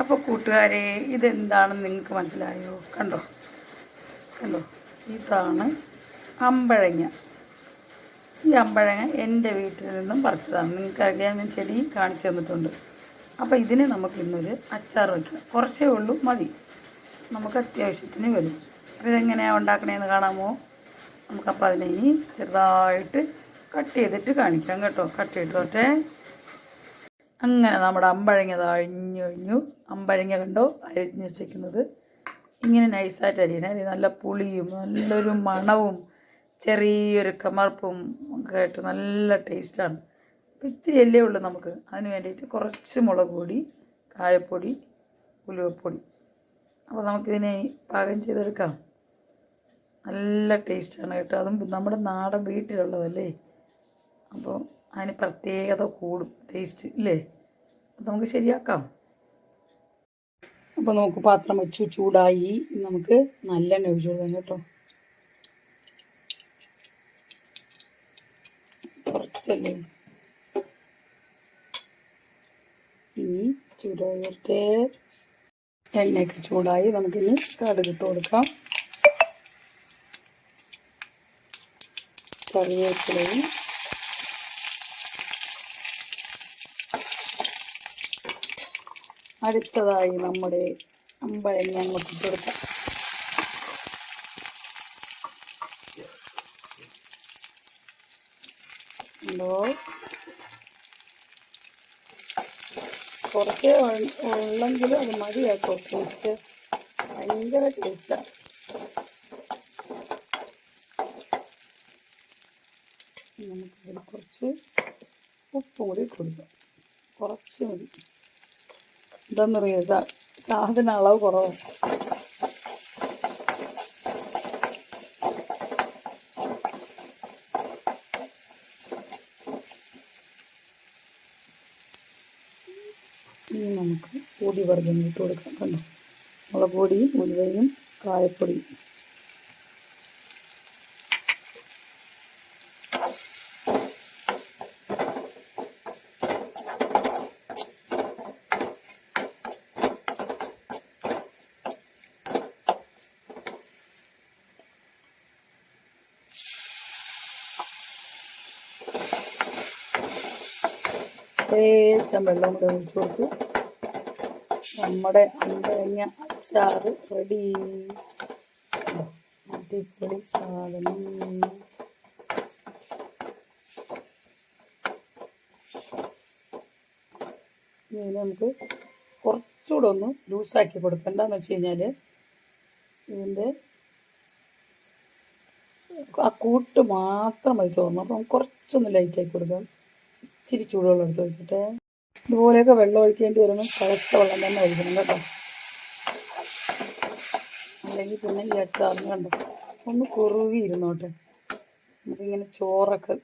അപ്പോൾ കൂട്ടുകാരെ ഇതെന്താണെന്ന് നിങ്ങൾക്ക് മനസ്സിലായോ? കണ്ടോ? കണ്ടോ? ഇതാണ് അമ്പഴങ്ങ. ഈ അമ്പഴങ്ങ എന്റെ വീട്ടിൽ നിന്നും പറിച്ചതാണ്. നിങ്ങൾക്കറിയാം ഞാൻ ചെടി കാണിച്ചു തന്നിട്ടുണ്ട്. അപ്പോൾ ഇതിന് നമുക്ക് ഇന്നൊരു അച്ചാർ വയ്ക്കാം കുറച്ചേ ഉള്ളൂ മതി. നമുക്ക് അത്യാവശ്യത്തിന് വരും. അപ്പോൾ ഇതെങ്ങനെയാണ് ഉണ്ടാക്കണേന്ന് കാണാമോ? നമുക്കപ്പോൾ അതിനെ ഇനി ചെറുതായിട്ട് കട്ട് ചെയ്തിട്ട് കാണിക്കാം കേട്ടോ. കട്ട് ചെയ്തിട്ടോട്ടെ അങ്ങനെ നമ്മുടെ അമ്പഴങ്ങ അഴിഞ്ഞു കഴിഞ്ഞു അമ്പഴങ്ങ കണ്ടോ? അരിഞ്ഞു വെച്ചേക്കുന്നത്. ഇങ്ങനെ നൈസായിട്ട് അരിയണേ. അരി നല്ല പുളിയും നല്ലൊരു മണവും ചെറിയൊരു കമർപ്പും ഒക്കെ ആയിട്ട് നല്ല ടേസ്റ്റാണ്. അപ്പം ഇത്തിരി അല്ലേ ഉള്ളൂ നമുക്ക്. അതിന് വേണ്ടിയിട്ട് കുറച്ച് മുളക് പൊടി കായപ്പൊടി ഉലുവപ്പൊടി. അപ്പോൾ നമുക്കിതിനെ പാകം ചെയ്തെടുക്കാം. നല്ല ടേസ്റ്റാണ് കേട്ടോ. അതും നമ്മുടെ നാടൻ വീട്ടിലുള്ളതല്ലേ? അപ്പോൾ അതിന് പ്രത്യേകത കൂടും ടേസ്റ്റ് ഇല്ലേ? അപ്പോൾ നമുക്ക് ശരിയാക്കാം. അപ്പോൾ നമുക്ക് പാത്രം വെച്ചു ചൂടായി. നമുക്ക് നല്ലെണ്ണ ഒഴിച്ചു കൊടുക്കാം കേട്ടോ. കുറച്ചല്ലേ ഇനി ചൂടായിട്ട് എണ്ണയൊക്കെ ചൂടായി നമുക്കിനി കടുകിട്ട് കൊടുക്കാം. കറിവേപ്പിലയും അടുത്തതായി നമ്മുടെ അമ്പഴങ്ങ അങ്ങോട്ട് കൊടുക്കാം. ഉണ്ടോ കുറച്ച് ഉള്ളെങ്കിലും അത് മതിയാക്കോ. ടേസ്റ്റ് ഭയങ്കര ടേസ്റ്റാണ് നമുക്കിതിൽ കുറച്ച് ഉപ്പും കൂടി കൊടുക്കാം. കുറച്ച് മതി. എന്താണെന്നറിയാം സാധന അളവ് കുറവാണ് നമുക്ക് പൊടി വർഗങ്ങൾ ഇട്ട് കൊടുക്കാം. കണ്ടോ? മുളക് പൊടിയും ഉലുവയും കായപ്പൊടിയും. ലേശം വെള്ളം കൂടെ ഒഴിച്ചു കൊടുത്തു. നമ്മുടെ അമ്പഴങ്ങ അച്ചാർ റെഡി. അടിപൊളി സാധനം. ഇനി നമുക്ക് കുറച്ചുകൂടെ ഒന്ന് ലൂസാക്കി കൊടുക്കണ്ടെന്ന് വെച്ച് കഴിഞ്ഞാൽ ഇതിന്റെ ആ കൂട്ട് മാത്രം മതി ചോർന്നു അപ്പം കുറച്ചൊന്ന് ലൈറ്റാക്കി കൊടുക്കാം. ഇച്ചിരി ചൂടുവെള്ളം എടുത്ത് ഒഴിക്കട്ടെ ഇതുപോലെയൊക്കെ വെള്ളം ഒഴിക്കേണ്ടി വരുമ്പോൾ തിളച്ച വെള്ളം തന്നെ ഒഴിക്കണം കേട്ടോ. അല്ലെങ്കിൽ പിന്നെ ഈ അച്ചാറിന് കണ്ടോ? ഒന്ന് കുറുവി ഇരുന്നോട്ടെ നമുക്കിങ്ങനെ ചോറൊക്കെ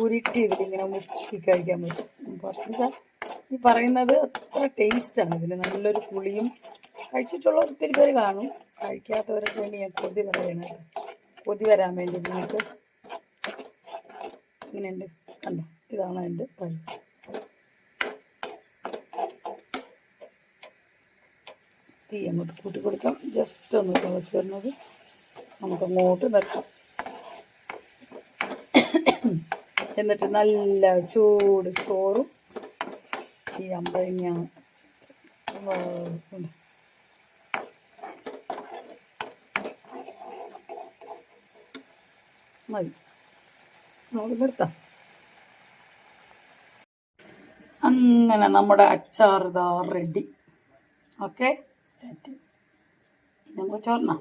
ഊരിട്ട് ഇതിലിങ്ങനെ മുക്കി കഴിക്കാൻ പറ്റും. പറഞ്ഞാൽ ഈ പറയുന്നത് അത്ര ടേസ്റ്റാണ് ഇതിന് നല്ലൊരു പുളിയും കഴിച്ചിട്ടുള്ള ഒത്തിരി പേര് കാണും. കഴിക്കാത്തവരൊക്കെ വേണ്ടി ഞാൻ കൊതി പറയണത് കൊതി വരാൻ വേണ്ടി നിങ്ങൾക്ക് ഇങ്ങനെയുണ്ട്. കണ്ടോ? ഇതാണ് അതിന്റെ പഴം തീ അങ്ങോട്ട് കൂട്ടി കൊടുക്കാം ജസ്റ്റ് ഒന്ന് തിളച്ച് വരുന്നത് നമുക്ക് അങ്ങോട്ട് നിർത്താം എന്നിട്ട് നല്ല ചൂട് ചോറും ഈ അമ്പഴങ്ങ മതി. നമുക്ക് നിർത്താം. അങ്ങനെ നമ്മുടെ അച്ചാർ ഇതാ റെഡി ഓക്കെ സെറ്റ് നമുക്ക് ചോറിനാം